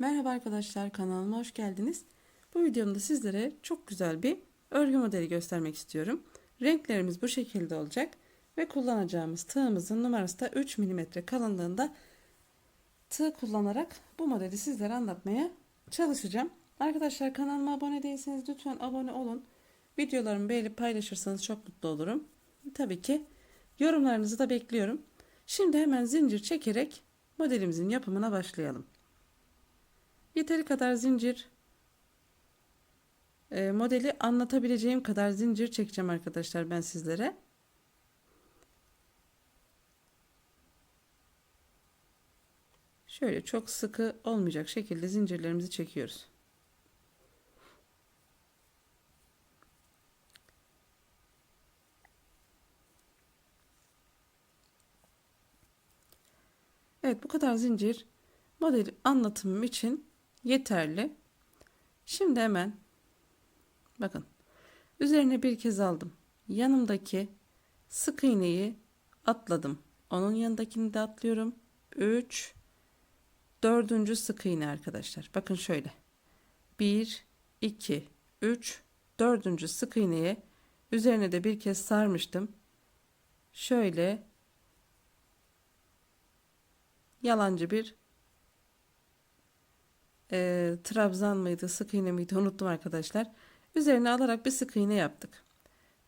Merhaba arkadaşlar kanalıma hoş geldiniz. Bu videomda sizlere çok güzel bir örgü modeli göstermek istiyorum. Renklerimiz bu şekilde olacak ve kullanacağımız tığımızın numarası da 3 mm kalınlığında tığ kullanarak bu modeli sizlere anlatmaya çalışacağım. Arkadaşlar kanalıma abone değilseniz lütfen abone olun. Videolarımı beğenip paylaşırsanız çok mutlu olurum. Tabii ki yorumlarınızı da bekliyorum. Şimdi hemen zincir çekerek modelimizin yapımına başlayalım. Yeteri kadar zincir e, modeli anlatabileceğim kadar zincir çekeceğim arkadaşlar ben sizlere. Şöyle çok sıkı olmayacak şekilde zincirlerimizi çekiyoruz. Evet bu kadar zincir modeli anlatımım için yeterli. Şimdi hemen bakın üzerine bir kez aldım. Yanımdaki sık iğneyi atladım. Onun yanındakini de atlıyorum. 3 dördüncü sık iğne arkadaşlar. Bakın şöyle. 1 2 3 dördüncü sık iğneye üzerine de bir kez sarmıştım. Şöyle yalancı bir e, trabzan mıydı sık iğne miydi unuttum arkadaşlar. Üzerine alarak bir sık iğne yaptık.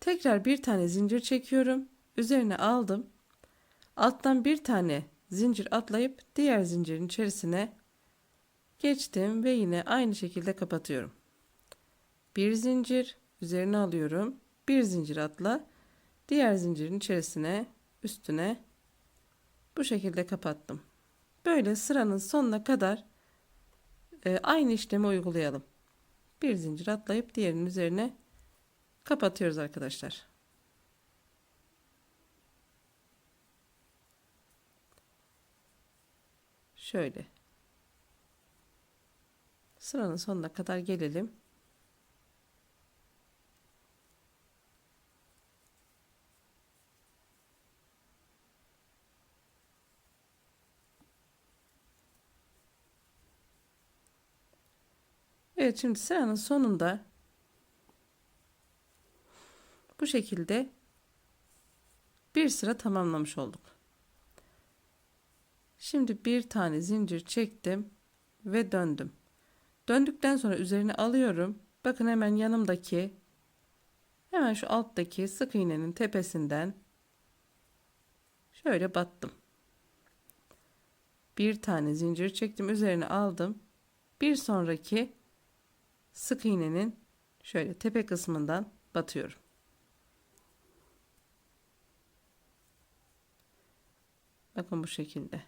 Tekrar bir tane zincir çekiyorum. Üzerine aldım. Alttan bir tane zincir atlayıp diğer zincirin içerisine geçtim ve yine aynı şekilde kapatıyorum. Bir zincir üzerine alıyorum. Bir zincir atla. Diğer zincirin içerisine üstüne bu şekilde kapattım. Böyle sıranın sonuna kadar e, aynı işlemi uygulayalım. Bir zincir atlayıp diğerinin üzerine kapatıyoruz arkadaşlar. Şöyle. Sıranın sonuna kadar gelelim. Evet şimdi sıranın sonunda bu şekilde bir sıra tamamlamış olduk. Şimdi bir tane zincir çektim ve döndüm. Döndükten sonra üzerine alıyorum. Bakın hemen yanımdaki hemen şu alttaki sık iğnenin tepesinden şöyle battım. Bir tane zincir çektim üzerine aldım. Bir sonraki sık iğnenin şöyle tepe kısmından batıyorum. Bakın bu şekilde.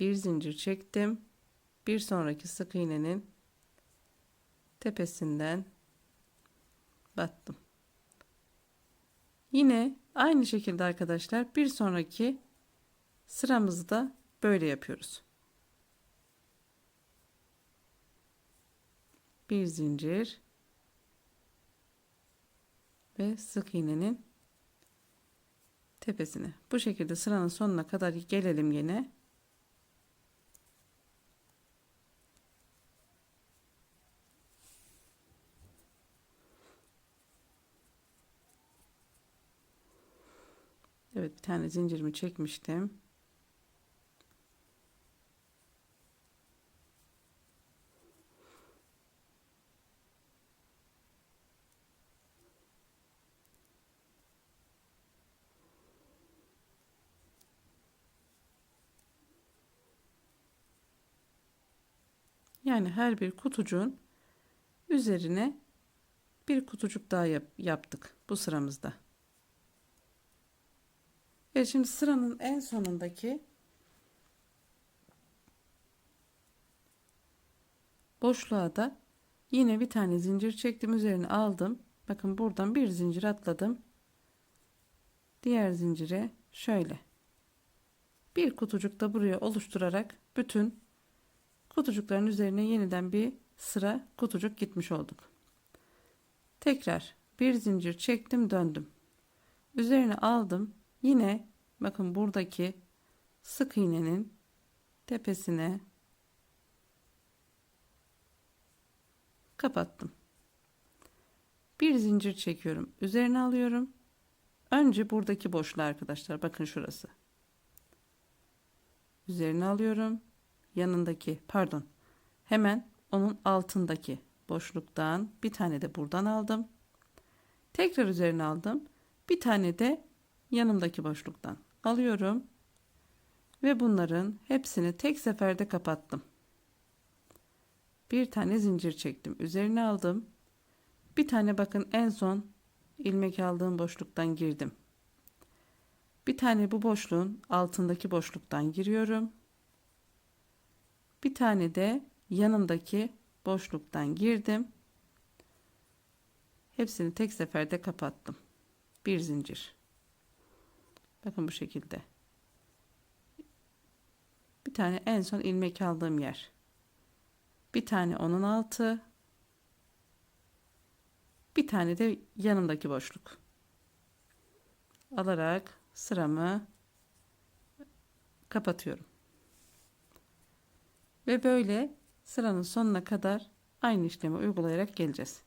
Bir zincir çektim. Bir sonraki sık iğnenin tepesinden battım. Yine aynı şekilde arkadaşlar bir sonraki sıramızda böyle yapıyoruz. Bir zincir ve sık iğnenin tepesine. Bu şekilde sıranın sonuna kadar gelelim yine. Evet bir tane zincirimi çekmiştim. Yani her bir kutucuğun üzerine bir kutucuk daha yap yaptık bu sıramızda. Evet şimdi sıranın en sonundaki boşluğa da yine bir tane zincir çektim üzerine aldım. Bakın buradan bir zincir atladım. Diğer zincire şöyle bir kutucuk da buraya oluşturarak bütün kutucukların üzerine yeniden bir sıra kutucuk gitmiş olduk. Tekrar bir zincir çektim döndüm. Üzerine aldım. Yine bakın buradaki sık iğnenin tepesine kapattım. Bir zincir çekiyorum. Üzerine alıyorum. Önce buradaki boşluğu arkadaşlar. Bakın şurası. Üzerine alıyorum. Yanındaki pardon. Hemen onun altındaki boşluktan bir tane de buradan aldım. Tekrar üzerine aldım. Bir tane de yanımdaki boşluktan alıyorum. Ve bunların hepsini tek seferde kapattım. Bir tane zincir çektim. Üzerine aldım. Bir tane bakın en son ilmek aldığım boşluktan girdim. Bir tane bu boşluğun altındaki boşluktan giriyorum. Bir tane de yanındaki boşluktan girdim. Hepsini tek seferde kapattım. Bir zincir. Bakın bu şekilde. Bir tane en son ilmek aldığım yer. Bir tane onun altı. Bir tane de yanımdaki boşluk. Alarak sıramı kapatıyorum. Ve böyle sıranın sonuna kadar aynı işlemi uygulayarak geleceğiz.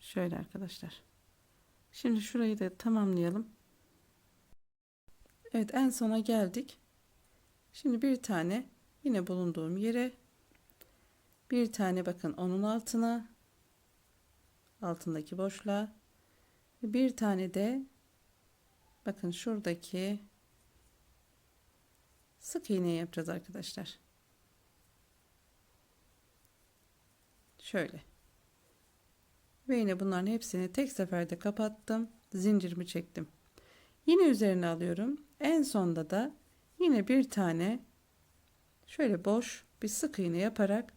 Şöyle arkadaşlar. Şimdi şurayı da tamamlayalım. Evet en sona geldik. Şimdi bir tane yine bulunduğum yere bir tane bakın onun altına altındaki boşluğa bir tane de bakın şuradaki sık iğne yapacağız arkadaşlar. Şöyle. Ve yine bunların hepsini tek seferde kapattım. Zincirimi çektim. Yine üzerine alıyorum. En sonda da yine bir tane şöyle boş bir sık iğne yaparak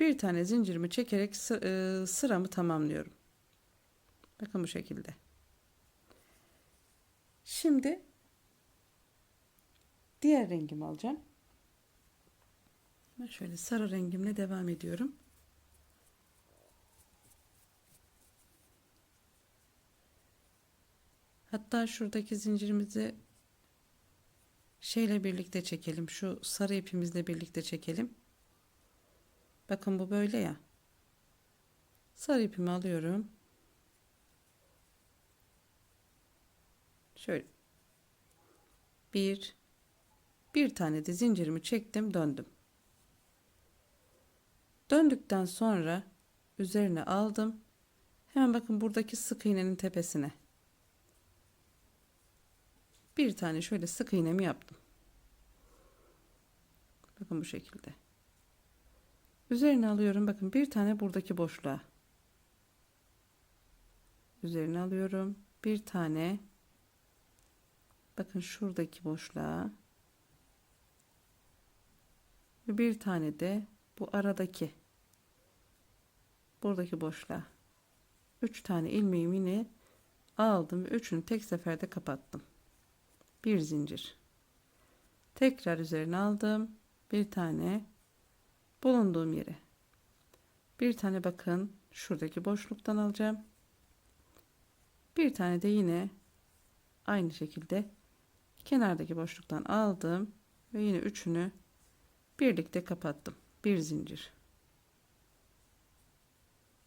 bir tane zincirimi çekerek e, sıramı tamamlıyorum. Bakın bu şekilde. Şimdi diğer rengimi alacağım. Şöyle sarı rengimle devam ediyorum. Hatta şuradaki zincirimizi şeyle birlikte çekelim. Şu sarı ipimizle birlikte çekelim. Bakın bu böyle ya. Sarı ipimi alıyorum. Şöyle. Bir. Bir tane de zincirimi çektim döndüm. Döndükten sonra üzerine aldım. Hemen bakın buradaki sık iğnenin tepesine bir tane şöyle sık iğnemi yaptım. Bakın bu şekilde. Üzerine alıyorum. Bakın bir tane buradaki boşluğa. Üzerine alıyorum. Bir tane bakın şuradaki boşluğa. Ve bir tane de bu aradaki buradaki boşluğa. Üç tane ilmeğimi yine aldım üçünü tek seferde kapattım bir zincir. Tekrar üzerine aldım. Bir tane bulunduğum yere. Bir tane bakın şuradaki boşluktan alacağım. Bir tane de yine aynı şekilde kenardaki boşluktan aldım ve yine üçünü birlikte kapattım. Bir zincir.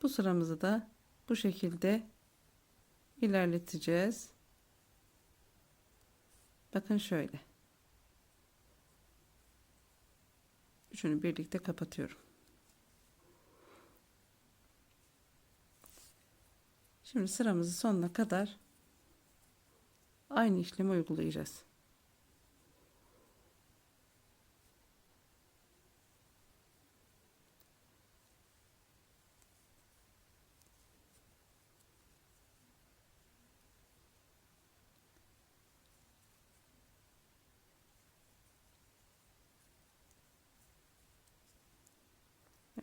Bu sıramızı da bu şekilde ilerleteceğiz Bakın şöyle. Üçünü birlikte kapatıyorum. Şimdi sıramızı sonuna kadar aynı işlemi uygulayacağız.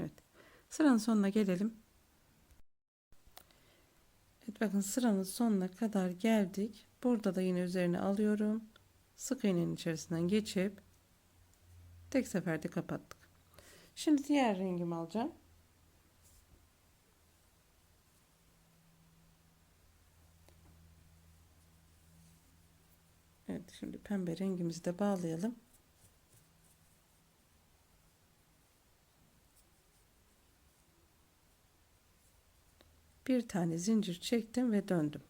Evet. Sıranın sonuna gelelim. Bakın sıranın sonuna kadar geldik. Burada da yine üzerine alıyorum. Sık iğnenin içerisinden geçip tek seferde kapattık. Şimdi diğer rengimi alacağım. Evet şimdi pembe rengimizi de bağlayalım. Bir tane zincir çektim ve döndüm.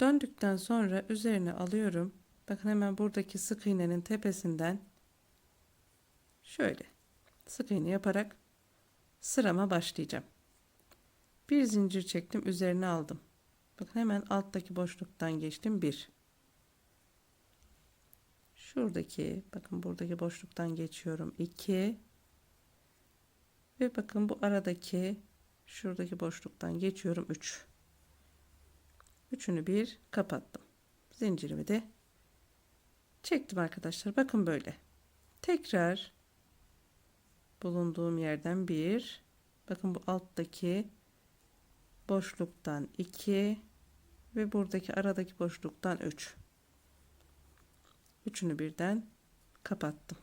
Döndükten sonra üzerine alıyorum. Bakın hemen buradaki sık iğnenin tepesinden şöyle sık iğne yaparak sırama başlayacağım. Bir zincir çektim, üzerine aldım. Bakın hemen alttaki boşluktan geçtim. Bir. Şuradaki, bakın buradaki boşluktan geçiyorum. 2 ve bakın bu aradaki şuradaki boşluktan geçiyorum 3 üçünü bir kapattım. Zincirimi de çektim arkadaşlar. Bakın böyle. Tekrar bulunduğum yerden bir bakın bu alttaki boşluktan 2 ve buradaki aradaki boşluktan 3 üçünü birden kapattım.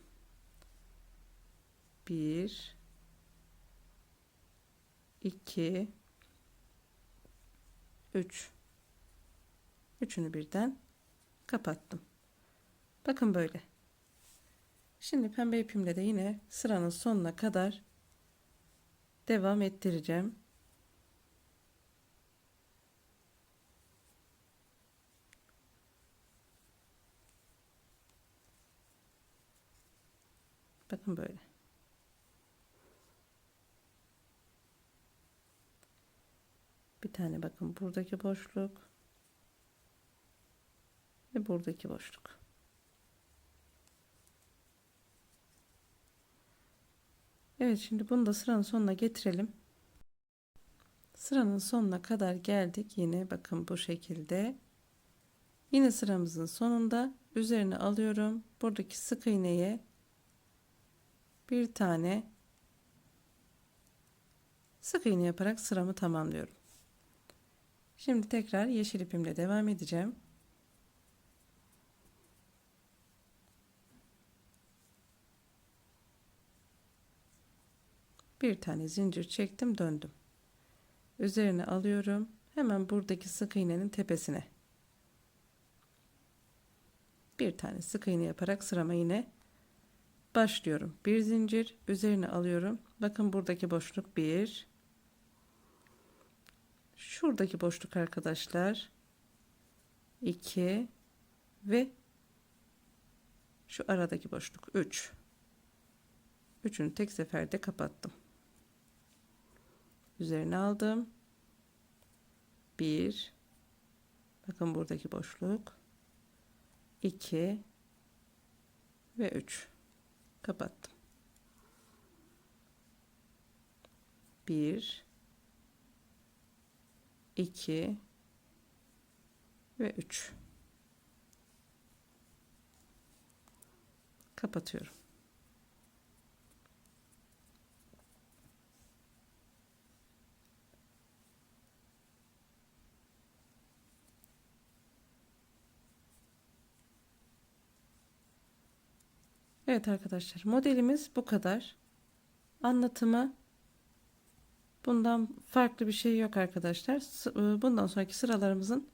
1 2 3 üçünü birden kapattım. Bakın böyle. Şimdi pembe ipimle de yine sıranın sonuna kadar devam ettireceğim. Bakın böyle. Bir tane bakın buradaki boşluk ve buradaki boşluk. Evet şimdi bunu da sıranın sonuna getirelim. Sıranın sonuna kadar geldik. Yine bakın bu şekilde. Yine sıramızın sonunda üzerine alıyorum. Buradaki sık iğneye bir tane sık iğne yaparak sıramı tamamlıyorum. Şimdi tekrar yeşil ipimle devam edeceğim. Bir tane zincir çektim döndüm. Üzerine alıyorum. Hemen buradaki sık iğnenin tepesine. Bir tane sık iğne yaparak sırama yine başlıyorum. Bir zincir üzerine alıyorum. Bakın buradaki boşluk bir şuradaki boşluk arkadaşlar. 2 ve şu aradaki boşluk 3 üçünü tek seferde kapattım. Üzerine aldım. 1 bakın buradaki boşluk. 2 ve 3 kapattım. 1 2 ve 3 kapatıyorum. Evet arkadaşlar modelimiz bu kadar. Anlatımı Bundan farklı bir şey yok arkadaşlar. E, bundan sonraki sıralarımızın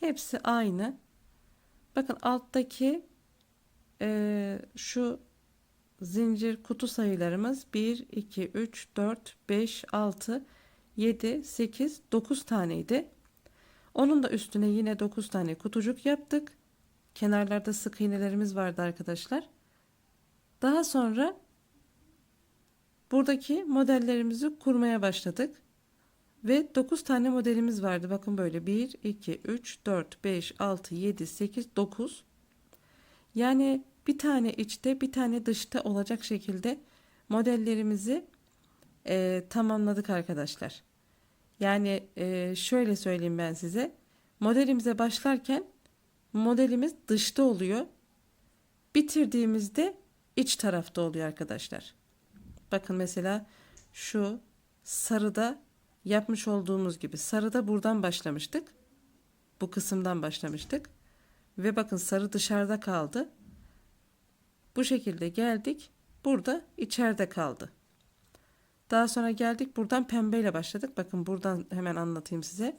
hepsi aynı. Bakın alttaki e, şu zincir kutu sayılarımız 1, 2, 3, 4, 5, 6, 7, 8, 9 taneydi. Onun da üstüne yine 9 tane kutucuk yaptık. Kenarlarda sık iğnelerimiz vardı arkadaşlar. Daha sonra Buradaki modellerimizi kurmaya başladık. Ve 9 tane modelimiz vardı. Bakın böyle 1, 2, 3, 4, 5, 6, 7, 8, 9. Yani bir tane içte bir tane dışta olacak şekilde modellerimizi e, tamamladık arkadaşlar. Yani e, şöyle söyleyeyim ben size. Modelimize başlarken modelimiz dışta oluyor. Bitirdiğimizde iç tarafta oluyor arkadaşlar. Bakın mesela şu sarıda yapmış olduğumuz gibi sarıda buradan başlamıştık. Bu kısımdan başlamıştık. Ve bakın sarı dışarıda kaldı. Bu şekilde geldik. Burada içeride kaldı. Daha sonra geldik buradan pembeyle başladık. Bakın buradan hemen anlatayım size.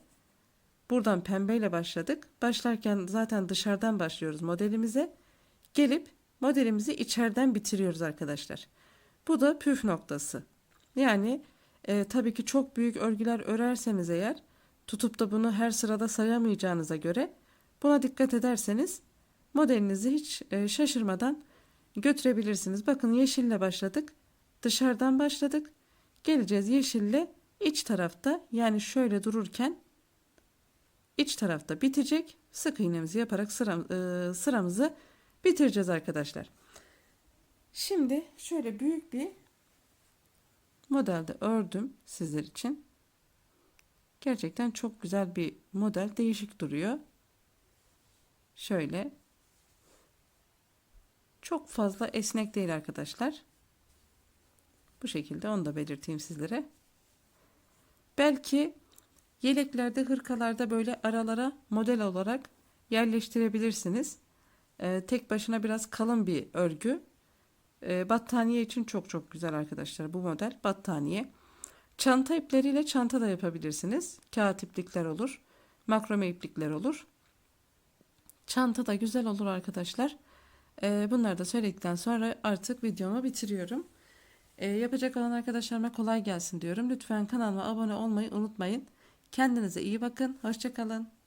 Buradan pembeyle başladık. Başlarken zaten dışarıdan başlıyoruz modelimize. Gelip modelimizi içeriden bitiriyoruz arkadaşlar. Bu da püf noktası. Yani e, tabii ki çok büyük örgüler örerseniz eğer tutup da bunu her sırada sayamayacağınıza göre buna dikkat ederseniz modelinizi hiç e, şaşırmadan götürebilirsiniz. Bakın yeşille başladık. Dışarıdan başladık. Geleceğiz yeşille iç tarafta yani şöyle dururken iç tarafta bitecek. Sık iğnemizi yaparak sıram, e, sıramızı bitireceğiz arkadaşlar. Şimdi şöyle büyük bir modelde ördüm sizler için. Gerçekten çok güzel bir model. Değişik duruyor. Şöyle. Çok fazla esnek değil arkadaşlar. Bu şekilde onu da belirteyim sizlere. Belki yeleklerde, hırkalarda böyle aralara model olarak yerleştirebilirsiniz. Ee, tek başına biraz kalın bir örgü. Ee, battaniye için çok çok güzel arkadaşlar bu model battaniye. Çanta ipleriyle çanta da yapabilirsiniz. Kağıt iplikler olur. Makrome iplikler olur. Çanta da güzel olur arkadaşlar. Ee, bunları da söyledikten sonra artık videomu bitiriyorum. Ee, yapacak olan arkadaşlarıma kolay gelsin diyorum. Lütfen kanalıma abone olmayı unutmayın. Kendinize iyi bakın. Hoşçakalın.